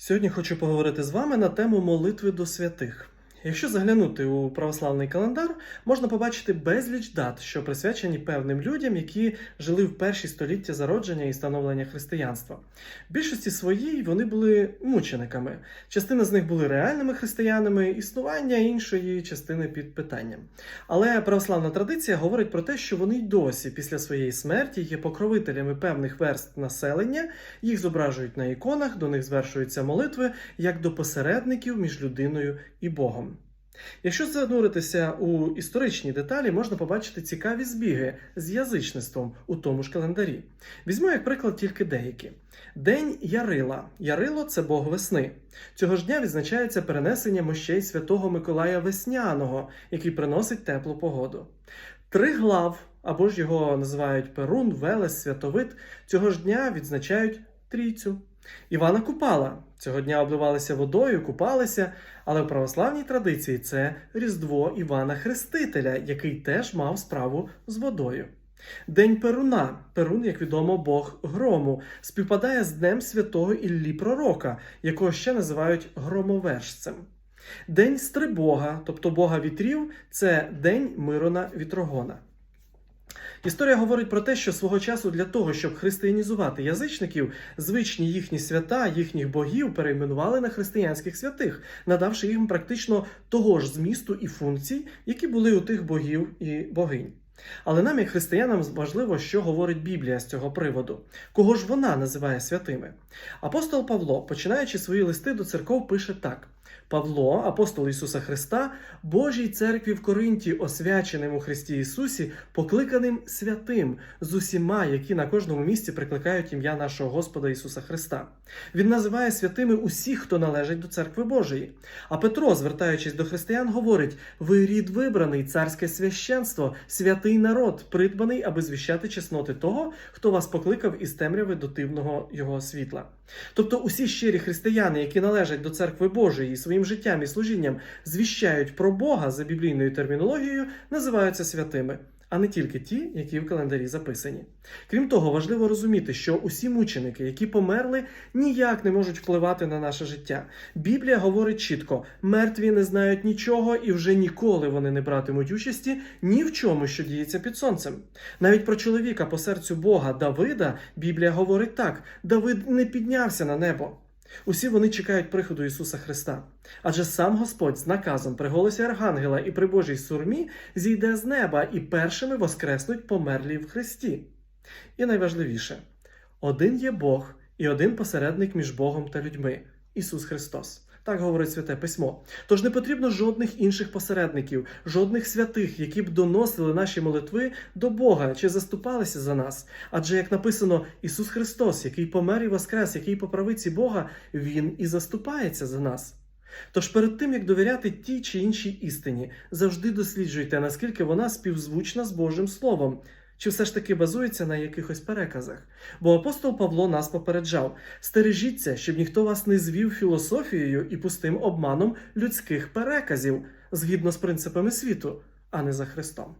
Сьогодні хочу поговорити з вами на тему молитви до святих. Якщо заглянути у православний календар, можна побачити безліч дат, що присвячені певним людям, які жили в перші століття зародження і становлення християнства. В більшості своїй вони були мучениками. Частина з них були реальними християнами, існування іншої частини під питанням. Але православна традиція говорить про те, що вони й досі після своєї смерті є покровителями певних верств населення, їх зображують на іконах, до них звершуються молитви як до посередників між людиною і Богом. Якщо зануритися у історичні деталі, можна побачити цікаві збіги з язичництвом у тому ж календарі. Візьму як приклад тільки деякі. День Ярила. Ярило це Бог весни. Цього ж дня відзначається перенесення мощей святого Миколая Весняного, який приносить теплу погоду. Триглав, або ж його називають Перун, Велес, Святовид, цього ж дня відзначають трійцю. Івана Купала. Цього дня обливалися водою, купалися, але в православній традиції це Різдво Івана Хрестителя, який теж мав справу з водою. День Перуна, Перун, як відомо, Бог грому, співпадає з Днем Святого Іллі Пророка, якого ще називають громовержцем. День Стрибога, тобто Бога вітрів, це День Мирона Вітрогона. Історія говорить про те, що свого часу для того, щоб християнізувати язичників, звичні їхні свята, їхніх богів перейменували на християнських святих, надавши їм практично того ж змісту і функцій, які були у тих богів і богинь. Але нам, як християнам, важливо, що говорить Біблія з цього приводу, кого ж вона називає святими. Апостол Павло, починаючи свої листи до церков, пише так: Павло, апостол Ісуса Христа, Божій церкві в Коринті, освяченим у Христі Ісусі, покликаним святим з усіма, які на кожному місці прикликають ім'я нашого Господа Ісуса Христа. Він називає святими усіх, хто належить до церкви Божої. А Петро, звертаючись до християн, говорить: ви рід вибраний, царське священство, святий народ, придбаний, аби звіщати чесноти того, хто вас покликав із темряви до дивного його світла. Тобто усі щирі християни, які належать до церкви Божої і своїм життям і служінням звіщають про Бога за біблійною термінологією, називаються святими, а не тільки ті, які в календарі записані. Крім того, важливо розуміти, що усі мученики, які померли, ніяк не можуть впливати на наше життя. Біблія говорить чітко: мертві не знають нічого, і вже ніколи вони не братимуть участі ні в чому, що діється під сонцем. Навіть про чоловіка по серцю Бога Давида Біблія говорить так: Давид не піднявся на небо. Усі вони чекають приходу Ісуса Христа. Адже сам Господь з наказом при голосі Архангела і при Божій сурмі зійде з неба і першими воскреснуть померлі в Христі. І найважливіше один є Бог і один посередник між Богом та людьми Ісус Христос. Так говорить Святе Письмо. Тож не потрібно жодних інших посередників, жодних святих, які б доносили наші молитви до Бога чи заступалися за нас. Адже, як написано, Ісус Христос, який помер і воскрес, який по правиці Бога, Він і заступається за нас. Тож перед тим, як довіряти тій чи іншій істині, завжди досліджуйте, наскільки вона співзвучна з Божим Словом, чи все ж таки базується на якихось переказах. Бо апостол Павло нас попереджав: стережіться, щоб ніхто вас не звів філософією і пустим обманом людських переказів згідно з принципами світу, а не за Христом.